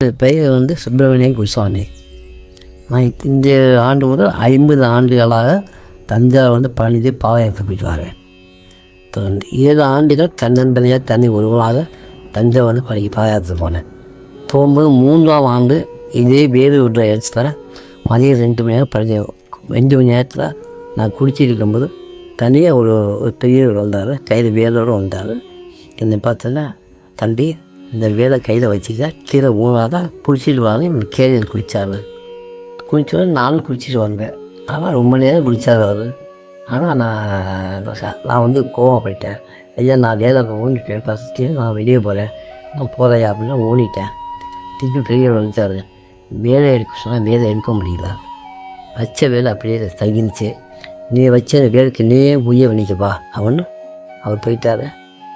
பெயர் வந்து சுப்பிரமணிய குசாமி நான் இந்த ஆண்டு முதல் ஐம்பது ஆண்டுகளாக தஞ்சாவூர் வந்து பழனிதே பாதயாத்திரை போயிட்டு வரேன். ஏழு ஆண்டுகள் தன்னந்தனியாக தண்ணி ஒருவராக தஞ்சாவூர் வந்து பழகி பாதயாத்திரை போனேன். போகும்போது மூன்றாம் ஆண்டு இதே வேறு விடுற இடத்துல மதியம் ரெண்டு மணி நேரம் பழகி ரெண்டு மணி நேரத்தில் நான் குடிச்சிட்டு இருக்கும்போது தனியாக ஒரு ஒரு பெரியவர் வந்தார் கையில் வேலோடு வந்தார். என்னை பார்த்தோன்னா தம்பி இந்த வேலை கையில் வச்சுக்க கீழே ஊனாத குளிச்சுட்டு வாங்க கேரியர் குளித்தார் குளித்தோட நானும் குளிச்சுட்டு வந்தேன். ஆனால் ரொம்ப நேரம் குளித்தார் அவர். ஆனால் நான் நான் வந்து கோவப்பட்டேன் ஐயா நான் வேலை ஊனிட்டேன் ஃபஸ்ட்டு நான் வெளியே போகிறேன் நான் போகிறேன் அப்படின்னா ஊனிட்டேன். திருப்பி பெரியவர் வந்துட்டார். வேலை எடுக்க சொன்னால் வேலை எடுக்க முடியல. வச்ச வேலை அப்படியே தங்கிருச்சு. நீ வச்ச வேலைக்கு நீயே உய்ய பண்ணிக்கப்பா அவனு அவர் போயிட்டார்.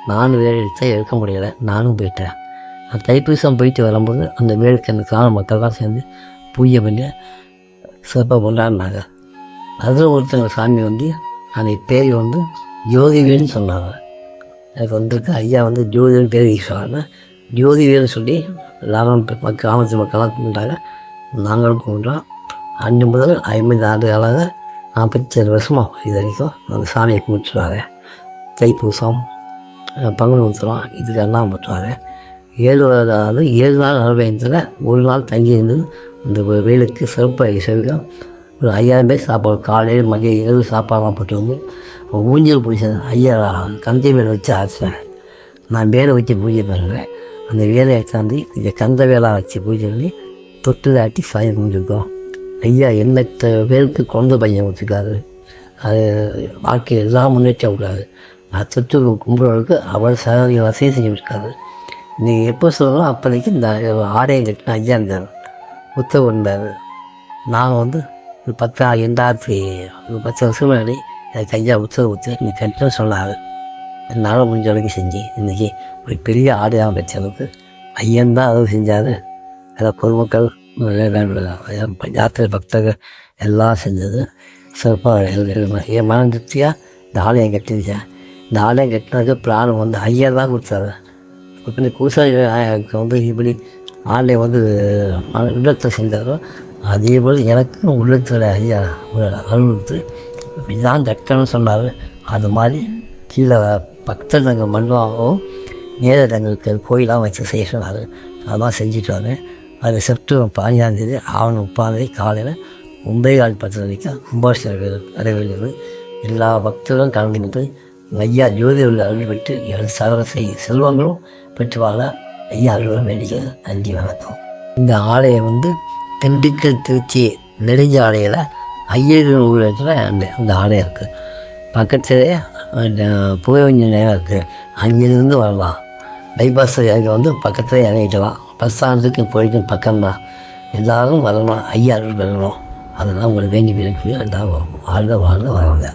நானும் வேலை எடுத்தால் எடுக்க முடியல. நானும் போயிட்டேன். நான் தைப்பூசம் போயிட்டு வரும்போது அந்த வேலைக்கு அந்த மக்கள்லாம் சேர்ந்து பூஜை பண்ணி சிறப்பாக கொண்டாடினாங்க. அதில் ஒருத்தங்க சாமி வந்து அந்த பேர் வந்து ஜோதிவேல்னு சொன்னாங்க. எனக்கு வந்திருக்கு ஐயா வந்து ஜோதின்னு பேர் சொன்னாங்க. ஜோதிவேல்னு சொல்லி எல்லாரும் மக்கள் கிராமத்து மக்கள்லாம் கும்பிட்டாங்க. நாங்களும் கும்பிட்டோம். அன்று முதல் ஐம்பது ஆண்டுகளாக நாற்பத்தேழு வருஷமாக இது வரைக்கும் அந்த சாமியை கும்பிட்டுருவாங்க தைப்பூசம் அஹ் பங்குனி உத்திரம் இதுக்கெல்லாம் பண்ணுவாங்க ஏழு ஏழு நாள் நிறைவேற்றத்தில் ஒரு நாள் தங்கி இருந்து அந்த வெயிலுக்கு வேலுக்கு சிறப்பு ஒரு ஐயாயிரம் பேர் சாப்பாடு காலையில் மதியம் ஏழு சாப்பாடுலாம் போட்டு வந்து ஊஞ்சல் பிடிச்சது ஐயா கந்தை வேலை வச்சு ஆச்சேன் நான் வேலை வச்சு பூஜை பண்ணுறேன். அந்த வேலையை எடுத்தாந்து இந்த கந்த வேலை வச்சு பூஜை பண்ணி தொட்டு தாட்டி சாயம் முடிஞ்சிருக்கோம் ஐயா எண்ணற்ற பேருக்கு குழந்த பையன் வச்சுருக்காரு அது வாழ்க்கை எல்லாம் முன்னேற்றம் விடாது நான் தொற்று கும்பிட்றவருக்கு அவ்வளோ சகோதரி வசதி செஞ்சுருக்காரு நீங்கள் எப்போ சொல்லணும் அப்போதைக்கு இந்த ஆடையம் கட்டின ஐயா இருந்தார். உத்தரவு இருந்தார் நான் வந்து ஒரு பத்து ரெண்டாயிரத்தி ஒரு பத்து வருஷம் முன்னாடி எனக்கு ஐயா உத்தரவு உத்து நீ கட்டணும் சொன்னார். என்னால் முடிஞ்ச அளவுக்கு செஞ்சு இன்றைக்கி ஒரு பெரிய ஆடையாக வச்ச அளவுக்கு ஐயன் தான் அதை செஞ்சார். அதில் பொதுமக்கள் யாத்திரை பக்தர்கள் எல்லாம் செஞ்சது. சிறப்பாக என் மன திருப்தியாக இந்த ஆலயம் கட்டிருச்சேன் இந்த ஆலயம் கட்டினதுக்கு பிராணம் வந்து ஐயா தான் கொடுத்தாரு. இப்போ இந்த கூசாரி வந்து இப்படி ஆலயம் வந்து உள்ளத்தை செஞ்சாரோ அதே போல் எனக்கும் உள்ளத்தில் ஐயா அனுபவித்து அருள் கொடுத்து இப்படிதான் சொன்னார். அது மாதிரி கீழே பக்தர்கள் மண்டபமாகவும் நேரங்களுக்கு கோயிலாக வச்சு செய்ய சொன்னார். அதெல்லாம் செஞ்சுட்டு வரேன் அது செப்டம்பர் பதினஞ்சாந்தேதி ஆவணம் முப்பாந்தேதி காலையில் மும்பை கால் பத்து வரைக்கும் கும்பாபிஷேகம் நடைபெறுகிறது எல்லா பக்தர்களும் கலந்துக்கிட்டு ஐயா ஜோதி உள்ள அருள் பெற்று எனது சகல செய் செல்வங்களும் பெற்று வாழ ஐயா அருள் வேண்டிய நன்றி வணக்கம் இந்த ஆலயம் வந்து திண்டுக்கல் திருச்சி நெடுஞ்சாலையில் ஐயர் ஊரில் அந்த அந்த ஆலயம் இருக்குது பக்கத்துலேயே புகைவஞ்சி நேரம் இருக்குது அங்கேருந்து வரலாம் பைபாஸ் இறங்க வந்து பக்கத்தில் இறங்கிக்கலாம் பஸ் ஸ்டாண்டுக்கு போயிட்டு பக்கம்தான் எல்லோரும் வரணும் ஐயா அருள் வரணும் அதெல்லாம் உங்களுக்கு வேண்டி விரும்பி எல்லாம் வாழ்ந்த வாழ்ந்த வராங்க